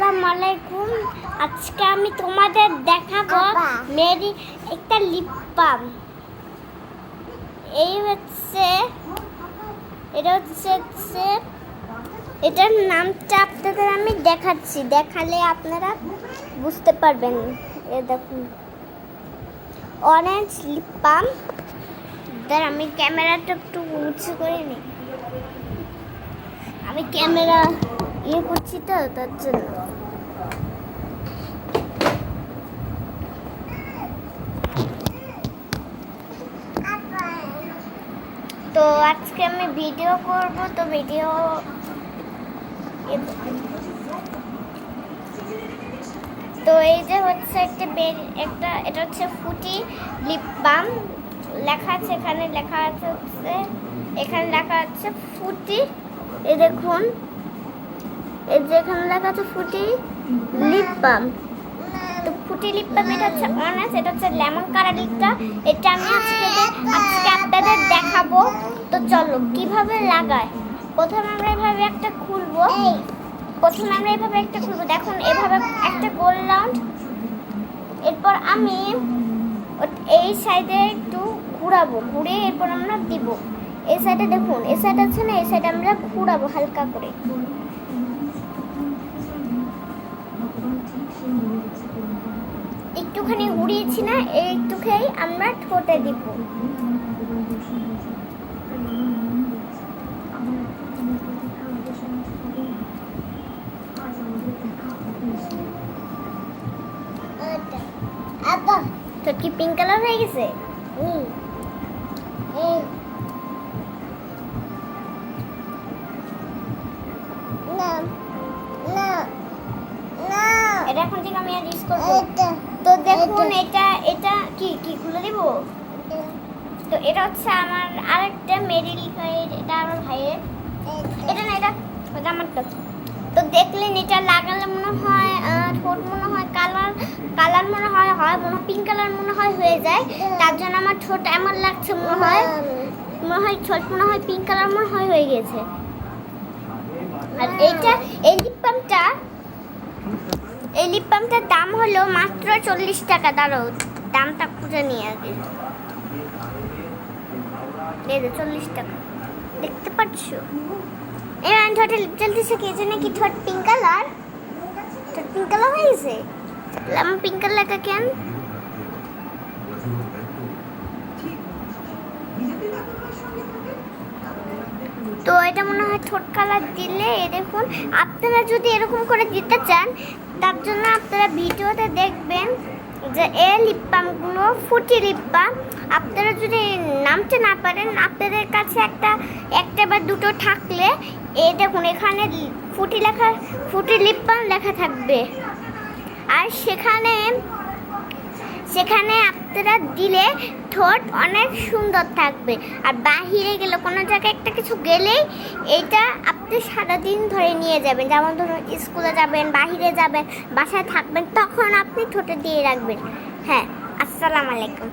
আসসালামু আলাইকুম। আজকে আমি তোমাদের দেখাবো মেরি একটা লিপ বাম এই হচ্ছে এটা হচ্ছে হচ্ছে এটার নামটা আপনাদের আমি দেখাচ্ছি। দেখালে আপনারা বুঝতে পারবেন। এ দেখুন। অরেঞ্জ লিপ বাম আমি ক্যামেরাটা একটু উঁচু করে নিই আমি ক্যামেরা ইয়ে করছি তো তার জন্য। তো আজকে আমি ভিডিও করব, তো ভিডিও তো এই যে হচ্ছে একটা একটা, এটা হচ্ছে ফুটি লিপ বাম লেখা আছে এখানে, লেখা আছে হচ্ছে, এখানে লেখা আছে ফুটি, এই দেখুন। এই যে এখানে লেখা আছে ফুটি লিপ বাম তো ফুটি লিপ বাম এটা হচ্ছে অনার্স, এটা হচ্ছে লেমন কালার লিপটা এটা আমি আজকে আজকে আপনাদের দেখাবো তো চলো কীভাবে লাগায়? প্রথমে আমরা এভাবে একটা খুলবো। প্রথমে আমরা এভাবে একটা খুলবো। দেখুন এভাবে একটা গোল রাউন্ড। এরপর আমি এই সাইডে একটু ঘুরাবো। ঘুরে এরপর আমরা দিব। এই সাইডে দেখুন এই সাইড আছে না এই সাইডে আমরা ঘুরাবো হালকা করে। একটুখানি উড়িয়েছি না এই একটুখানি আমরা ঠোঁটে দিব। তোর কি পিঙ্ক কালার হয়ে গেছে? এটা এখন থেকে আমি আর ইউজ করব তো দেখুন এটা। এটা কি কি খুলে দিব? তো এটা হচ্ছে আমার আরেকটা মেরিল এটা আমার ভাইয়ের। এটা। না এটা তো। দেখলেন এটা লাগালে মনে হয় আহ, ঠোঁট মনে হয় কালার কালার মনে হয় হয় মনে হয় পিঙ্ক কালার মনে হয় হয়ে যায়। তার জন্য আমার ঠোঁট এমন লাগছে মনে হয় মনে হয় ঠোঁট মনে হয় পিঙ্ক কালার মনে হয় হয়ে গেছে। আর এইটা, এই লিপ বামটা এই লিপ বামটার দাম হলো মাত্র চল্লিশ টাকা, দাঁড়াও, দামটা খুঁজে নিয়ে আগে। এই চল্লিশ টাকা, দেখতে পাচ্ছ? এই ঠোঁটে লিপ জ্বলতেছে, কে জানে কি ঠোঁট পিঙ্ক কালার ঠোঁট পিঙ্ক কালার হয়ে গেছে? পিঙ্ক কালার লেখা কেন তো এটা মনে হয় ঠোঁট কালার দিলে দেখুন আপনারা যদি এরকম করে দিতে চান, তার জন্য আপনারা ভিডিওতে দেখবেন যে এ লিপ বামগুলো ফুটি লিপ বাম আপনারা যদি নামতে না পারেন, আপনাদের কাছে একটা একটা বা দুটো থাকলে, এই দেখুন, এখানে ফুটি লেখা, ফুটি লিপ বাম লেখা থাকবে। আর সেখানে সেখানে আপনারা দিলে ঠোঁট অনেক সুন্দর থাকবে। আর বাহিরে গেলে কোনো জায়গায় একটা কিছু গেলেই এটা আপনি সারাদিন ধরে নিয়ে যাবেন। যেমন ধরুন, স্কুলে যাবেন, বাহিরে যাবেন, বাসায় থাকবেন, তখন আপনি ঠোঁটে দিয়ে রাখবেন। হ্যাঁ আসসালামু আলাইকুম।